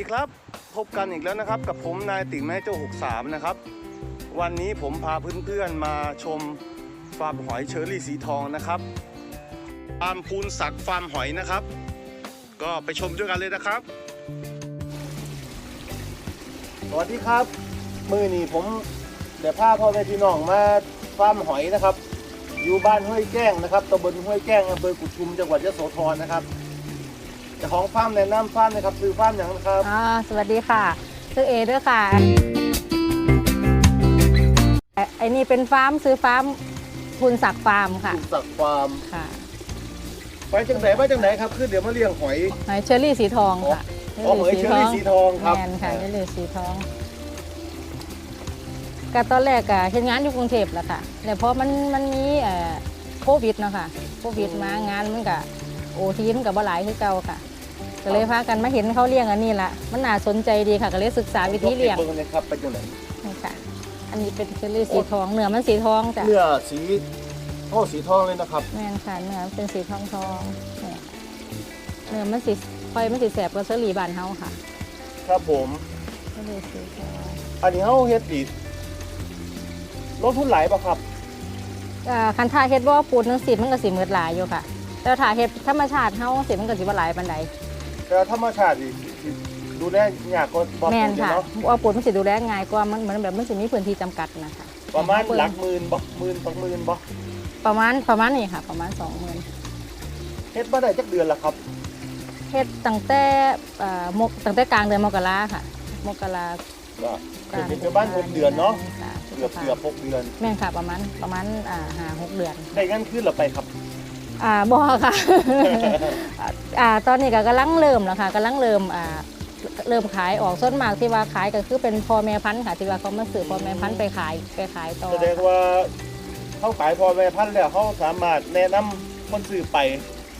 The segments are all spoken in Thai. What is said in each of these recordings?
ีครับ พบกันอีกแล้วนะครับ กับผมนายติ่งแม่โจ้63 นะครับ วันนี้ผมพาเพื่อนๆมาชมฟาร์มหอยเชอรี่สีทองนะครับฟาร์มพูนศักฟาร์มหอยนะครับ ก็ไปชมด้วยกันเลยนะครับ สวัสดีครับ มือนี้ผมเดี๋ยวพาพ่อแม่พี่น้องมาฟาร์มหอยนะครับ อยู่บ้านห้วยแก้งนะครับตำบลห้วยแก้งอำเภอกุดชุมจังหวัดยะโสธรนะครับ เจ้าของฟาร์มแนะนำฟาร์มนะครับซื้อฟาร์มอย่างนะครับ อ่าสวัสดีค่ะชื่อเอด้วยค่ะไอ้ไอ้นี่เป็นฟาร์มซื้อฟาร์มคุณศักดิ์ฟาร์มค่ะคุณศักดิ์ฟาร์มค่ะไปจังไหนไปจังไหนครับคือเดี๋ยวมาเลี้ยงหอย หอยเชอรี่สีทองค่ะอ๋อหอยเชอรี่สีทองครับแมนค่ะเชอรี่สีทองก็ตอนแรกอะเฮ็ดงานอยู่กรุงเทพแหละค่ะแต่พอมันมันมีเอ่อโควิดเนาะค่ะโควิดมางานมันก็โอทีมันก็บ่หลายคือเก่าค่ะ ก็เลยพากันมาเห็นเขาเลี้ยงอันนี้ละมันน่าสนใจดีค่ะก็เลยศึกษาวิธีเลี้ยงเบิ่งเลยครับไปจังไหนนี่ค่ะ อันนี้เป็นเชอรี่สีทองเนื้อมันสีทองจ้ะเนื้อสีโอ้สีทองเลยนะครับแม่นค่ะเนื้อมันเป็นสีทองทองเนี่ยเนื้อมันสีคอยมันสีแสบกว่าเชอรี่บานเฮาค่ะ ครับผมเชอรี่สีทองอันนี้เขาเฮ็ดดีลงทุนหลายป่ะครับอ่าคันท่าเฮ็ดบ่ปูนจังสีมันก็สิมืดหลายอยู่ค่ะแต่ถ้าเฮ็ดธรรมชาติเฮาสิมันก็สิบ่หลายปานใด แต่ธรรมชาตินี่สิดูแลยากกว่าบ่แม่นปลูกค่ะเนาะว่าปูนมันสิดูแลง่ายกว่ามันมันแบบมันสิมีพื้นที่จำกัดนะคะประมาณหลักหมื่นบ่หมื่นสองหมื่นบ่ประมาณประมาณนี้ค่ะ ประมาณ20,000เฮ็ดมาได้จักเดือนละครับเฮ็ดตั้งแต่อ่ามกตั้งแต่กลางเดือนมกราค่ะ มกราก็เป็นประมาณหกเดือนเนาะค่ะเกือบเกือบหกเดือน แม่นค่ะประมาณประมาณอ่าห้าหกเดือน ได้เงินขึ้นหรือไปครับ อ่าบอค่ะ อ่าตอนนี้ก็กำลังเริ่มแล้วค่ะกำลังเริ่มอ่าเริ่มขายออกส่วนมากที่ว่าขายก็คือเป็นพ่อแม่พันธุ์ค่ะที่ว่าเขามาซื้อพ่อแม่พันธุ์ไปขายไปขายต่อแสดงว่าเขาขายพอแม่พันธุ์แล้วเขาสามารถแนะนำคนซื้อไป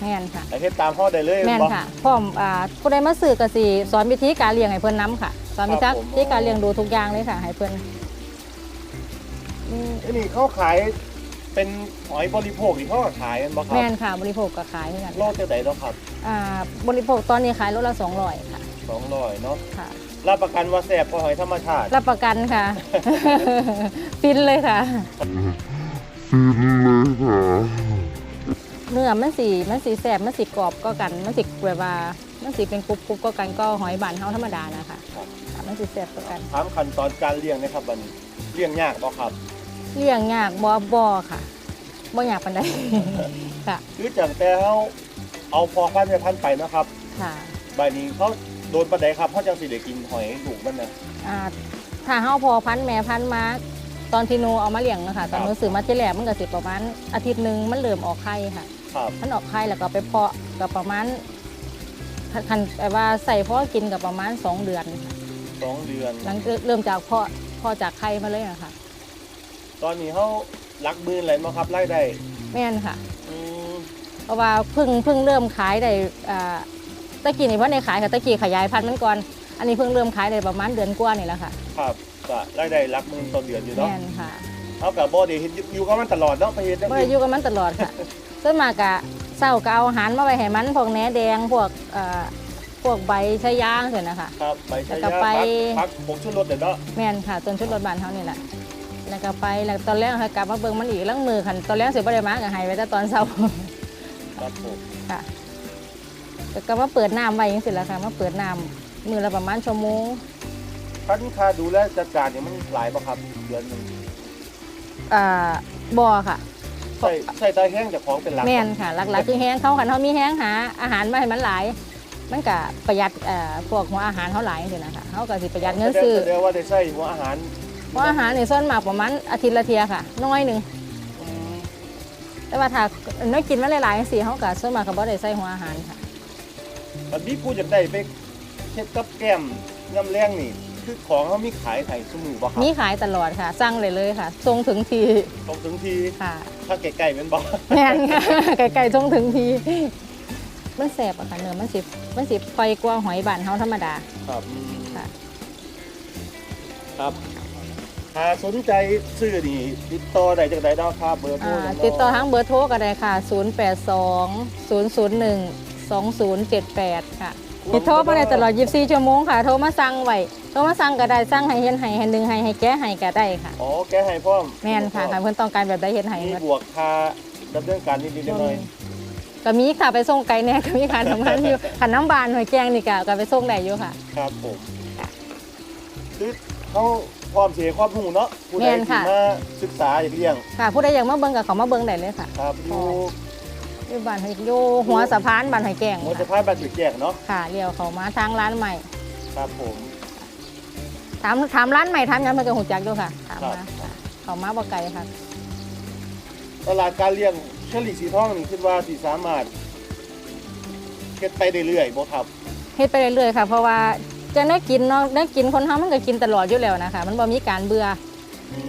แม่นค่ะให้เฮ็ดตามเขาได้เลยแม่นบ่ ค่ะพร้อมอ่าผู้ใดมาซื้อก็สิสอนวิธีการเลี้ยงให้เพิ่นนํค่ะ สอนวิครัธีบผมที่การเลี้ยงดูทุกอย่างเลยค่ะให้เพิ่นอืมอันนี้เขาขาย เป็นหอยบริโภคที่เขาก็ขายกันบ่ครัแม่บนค่ะบริโภคก็ขายเหมือนกันโลจังไดเนาะครับอ่าบริโภคตอนนี้ขายโลละ200ค่ะ200เนาะค่ะ รับประกันว่าแซ่บกว่าหอยธรรมชาติ รับประกันค่ะ ฟินเลยค่ะ เนื้อมันสีมันสีแสบมันสีกรอบก็กันมันสีแบบว่ามันสีเป็นกรุบกรุบก็กันก็หอยบานเฮาธรรมดานะคะครับ ค่ะมันสีแสบก็กัน ถามขั้นตอนการเลี้ยงนะครับบัดนี้เลี้ยงยากบ่ครับ เลี้ยงยากบ่บ่ค่ะบ่ยากปานใด ค่ะ คือจังแต่เขาเอาพอพันธุ์แม่พันธุ์ไปเนาะครับค่ะบัดนี้เขาโดนปานใดครับเขาจังสิได้กินหอยลูกมันน่ะอ่าถ้าเฮาพอพันธุ์แม่พันธุ์มาตอนที่หนูเอามาเลี้ยงนะคะตอนครับหนูซื้อมาที่แรกมันก็สิประมาณอาทิตย์หนึงมันเริ่มออกไข่ค่ะ ครับมันออกไข่แล้วก็ไปเพาะกับประมาณคันคันแบบว่าใส่เพาะกินกับประมาณ 2 เดือนค่ะสองเดือนหลังจากเริ่มจากเพาะเพาะจากไข่มาเลยอะค่ะ ตอนนี้เขารักหมื่นเลยมั้งครับรายได้แม่นค่ะ อืมเพราะว่าเพิ่งเพิ่งเริ่มขายได้อ่าตะกี้นี่ว่าในขายค่ะตะกี้ขยายพันธุ์มันก่อน อันนี้เพิ่งเริ่มขายได้ประมาณเดือนกว่านี่แหละค่ะครับก็รายได้รักหมื่นต่อเดือนอยู่เนาะแม่นค่ะเขากับบ่ได้เฮ็ดอยู่อยู่กับมันตลอดเนาะไปเฮ็ดจังเมื่อซี่อยู่กับมันตลอดค่ะ ส่วนมากกะเศร้าก็เอาอาหารมาไว้ให้มันพวกแหนแดงพวกเอ่อพวกใบชะย่างเสร็จนะคะ ครับไปใช้แล้วก็ยาไป พักพักผงชูรสเดี๋ยวเนาะแม่นค่ะต้นชุดรถบานเขานี่แหละ แล้วก็ไปแล้วตอนแรกค่ะกลับมาเบิ่งมันอีกลังมือคันตอนแรกเสียบ่ได้มาก็ให้ไว้แต่ตอนเช้าครับผมค่ะแล้วก็มาเปิดน้ำไว้ยังสิละค่ะมาเปิดน้ำมือละประมาณชั่วโมงคันค่าดูแลจัดการเนี่ยมันหลายบ่ครับเดือนหนึงอ่าบ่อค่ะใส่ใส่ตาแห้งจากของเป็นหลักแม่นค่ะหลักๆคือแห้งเขาคันเขามีแห้งหาอาหารมาให้มันหลายมันก็ประหยัดเอ่อพวกหัวอาหารเขาหลายจังซี่นะคะเขาก็สิประหยัดเงินซื้อแสดงว่าได้ใส่หัวอาหารเพ ราะอาหารนี่ส่วนมากประมาณอาทิตย์ละเทียค่ะ น้อยหนึ่งอืมแต่ว่าถ้าน้อยกินมาหลายๆจังซี่เขาก็ส่วนมากเขาบ่ได้ใส่หัวอาหารค่ะอันนี้ผู้อยากได้ไปเฮ็ดกับแก้มยำแรงนี่คือของเขามีขายไถ่สมือบ่ครับมีขายตลอดค่ะสั่งเลยเลยค่ะส่งถึงทีตรงถึงทีค่ะ ถ้าไก่ๆเป็นบ่แม่นค่ะไก่ๆส่งถึงทีมันแสบอะค่ะเนื้อมันสิมันสิไฟกว่าหอยบานเฮาธรรมดา ครับอืมค่ะ ครับ ถ้าสนใจซื้อนี่ติดต่อได้จากใดเนาะครับเบอร์โทรอ่าจังเนาะติดต่อทางเบอร์โทรก็ได้ค่ะ 082 001 2078 ค่ะคติดโทรมาได้ตลอด 24 ชั่วโมงค่ะ โทรมาสั่งไว้ โทรมาสั่งก็ได้ สั่งให้เฮ็ดให้ให้ดึงให้ให้แก้ให้ก็ได้ค่ะ อ๋อแกให้พร้อมแม่นค่ะค่ะเพิ่นต้องการแบบใดเฮ็ดให้มีหมดบวกค่าดำเนินการนิดๆหน่อยก็มีค่ะไปส่งไกลแน่ก็มีค่ะทำงานอยู่ขันน้ำบานหน่วยแกงนี่ก็ก็ไปส่งได้อยู่ค่ะ ๆครับผมคือเขา ความเสียความรู้เนาะผู้ใดแม่นที่ค่ะ มาศึกษาอย่างเลี้ยงค่ะ ผู้ใดอยากมาเบิ่งก็เขามาเบิ่งได้เลยค่ะครับอยู่อยู่บ้านหอยอยู่หัวสะพานบ้านหอยแกงหัวสะค่ะพานบ้านถือแจกเนาะค่ะเลี้ยวเขามาทางร้านใหม่ครับผม ถามถามร้านใหม่ถามยังเพิ่นก็ฮู้จักอยู่ค่ะถามครับมาค่ะเขามาบ่ไกลค่ะ ตลาดการเลี้ยงเชลิสีทองนี่คิดว่าสิสามารถเฮ็ดไปได้เรื่อยๆบ่ครับ เฮ็ดไปเรื่อยๆค่ะ เพราะว่า จะได้กินเนาะได้กินคนเฮามันก็กินตลอดอยู่แล้วนะคะ มันบ่มีการเบื่อ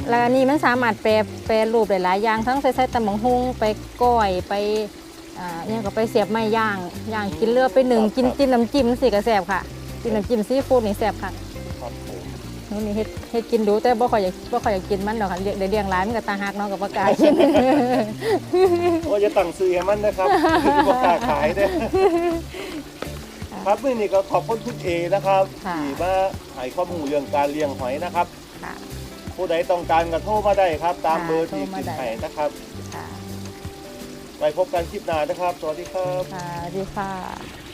แล้วอันนี้มันสามารถแปรแปรรูปหลายๆอย่างทั้งใส่ใส่ตำบักหุ่งไปก้อยไปอ่าเนี่ยก็ไปเสียบไม้ย่างย่างกินเลือไปหนึ่งกินจิ้มน้ำจิ้มสิก็แซ่บค่ะจิ้มน้ำจิ้มซีฟู้ดนี่แซ่บค่ะครับผมนู่นนี่เฮ็ดเฮ็ดกินดูแต่บ่ค่อยอยากบ่ค่อยอยากกินมันดอกค่ะเลี้ยงได้เลี้ยงร้านมันก็ตาหักเนาะกับบ่กล้ากินว่าจะตั้งซื้อให้มันนะครับบ่กล้าขายเด้อ ครับมื้อนี้ก็ขอบคุณคุณเอนะครับค่ะที่มาให้ข้อมูลเรื่องการเลี้ยงหอยนะครับ ค่ะ ผู้ใดต้องการก็โทรมาได้ครับ ตามค่ะเบอร์ที่โทรมาขึ้นได้ ให้นะครับค่ะไปพบกันคลิปหน้านะครับ สวัสดีครับ ค่ะสวัสดีค่ะ